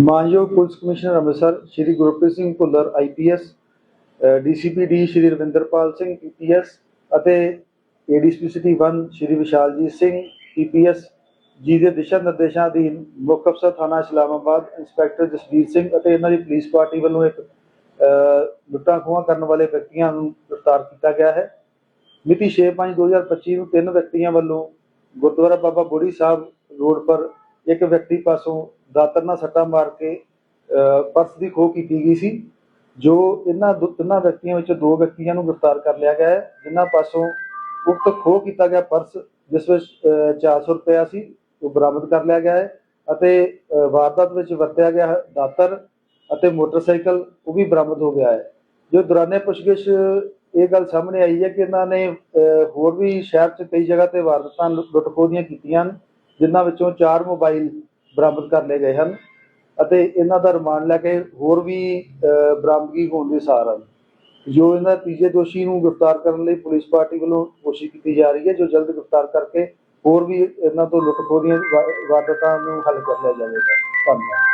ਮਾਨਯੋਗ police commissioner Amritsar Shri Gurpreet Singh Bhullar IPS DCP D Shri Ravinderpal Singh PPS ਅਤੇ ADCP city 1 Shri Vishaljit Singh PPS ji ਦੇ ਦਿਸ਼ਾ ਨਿਰਦੇਸ਼ਾਂ ਅਧੀਨ ਮੁੱਖ ਅਫਸਰ ਥਾਣਾ ਇਸਲਾਮਾਬਾਦ, ਇੰਸਪੈਕਟਰ ਜਸਵੀਰ ਸਿੰਘ ਅਤੇ ਇਹਨਾਂ ਦੀ ਪੁਲਿਸ ਪਾਰਟੀ ਵੱਲੋਂ ਇੱਕ ਲੁੱਟਾਂ ਖੋਹਾਂ ਕਰਨ ਵਾਲੇ ਵਿਅਕਤੀਆਂ ਨੂੰ ਗ੍ਰਿਫਤਾਰ ਕੀਤਾ ਗਿਆ ਹੈ। ਮਿਤੀ 6/5/2025 ਨੂੰ ਤਿੰਨ ਵਿਅਕਤੀਆਂ ਵੱਲੋਂ ਗੁਰਦੁਆਰਾ ਬਾਬਾ ਬੁੜੀ ਸਾਹਿਬ ਰੋਡ ਪਰ ਇੱਕ ਵਿਅਕਤੀ ਪਾਸੋਂ ਦਾਤਰ ਨਾਲ ਸੱਟਾ ਮਾਰ ਕੇ ਪਰਸ ਦੀ ਖੋਹ ਕੀਤੀ ਗਈ ਸੀ ਜੋ ਇਹਨਾਂ ਦੋ- ਤਿੰਨਾਂ ਵਿਅਕਤੀਆਂ ਵਿੱਚੋਂ ਦੋ ਵਿਅਕਤੀਆਂ ਨੂੰ ਗ੍ਰਿਫਤਾਰ ਕਰ ਲਿਆ ਗਿਆ ਹੈ ਜਿਨ੍ਹਾਂ ਪਾਸੋਂ ਉਕਤ ਖੋਹ ਕੀਤਾ ਗਿਆ ਪਰਸ ਜਿਸ ਵਿੱਚ ਅਹ, 400 ਰੁਪਇਆ ਸੀ ਉਹ ਬਰਾਮਦ ਕਰ ਲਿਆ ਗਿਆ ਹੈ ਅਤੇ ਵਾਰਦਾਤ ਵਿੱਚ ਵਰਤਿਆ ਗਿਆ ਦਾਤਰ ਅਤੇ ਮੋਟਰਸਾਈਕਲ ਉਹ ਵੀ ਬਰਾਮਦ ਹੋ ਗਿਆ ਹੈ। ਜੋ ਦੌਰਾਨੇ ਪੁੱਛਗਿੱਛ ਇਹ ਗੱਲ ਸਾਹਮਣੇ ਆਈ ਹੈ ਕਿ ਇਹਨਾਂ ਨੇ ਹੋਰ ਵੀ ਸ਼ਹਿਰ 'ਚ ਕਈ ਜਗ੍ਹਾ ਤੇ ਵਾਰਦਾਤਾਂ ਲੁੱਟ ਲੁੱਟ ਖੋਹ ਦੀਆਂ ਕੀਤੀਆਂ ਹਨ ਜਿਨ੍ਹਾਂ ਵਿੱਚੋਂ ਚਾਰ ਮੋਬਾਈਲ ਬਰਾਮਦ ਕਰ ਲਏ ਗਏ ਹਨ ਅਤੇ ਇਹਨਾਂ ਦਾ ਰਿਮਾਂਡ ਲੈ ਕੇ ਹੋਰ ਵੀ ਬਰਾਮਦਗੀ ਹੋਣ ਦੇ ਸਾਰ ਹਨ। ਜੋ ਇਹਨਾਂ ਤੀਜੇ ਦੋਸ਼ੀ ਨੂੰ ਗ੍ਰਿਫਤਾਰ ਕਰਨ ਲਈ ਪੁਲਿਸ ਪਾਰਟੀ ਵੱਲੋਂ ਕੋਸ਼ਿਸ਼ ਕੀਤੀ ਜਾ ਰਹੀ ਹੈ, ਜੋ ਜਲਦ ਗ੍ਰਿਫਤਾਰ ਕਰਕੇ ਹੋਰ ਵੀ ਇਹਨਾਂ ਤੋਂ ਲੁੱਟ ਖੋਹ ਦੀਆਂ ਵਾ- ਵਾਰਦਾਤਾਂ ਨੂੰ ਹੱਲ ਕਰ ਲਿਆ ਜਾਵੇਗਾ। ਧੰਨਵਾਦ।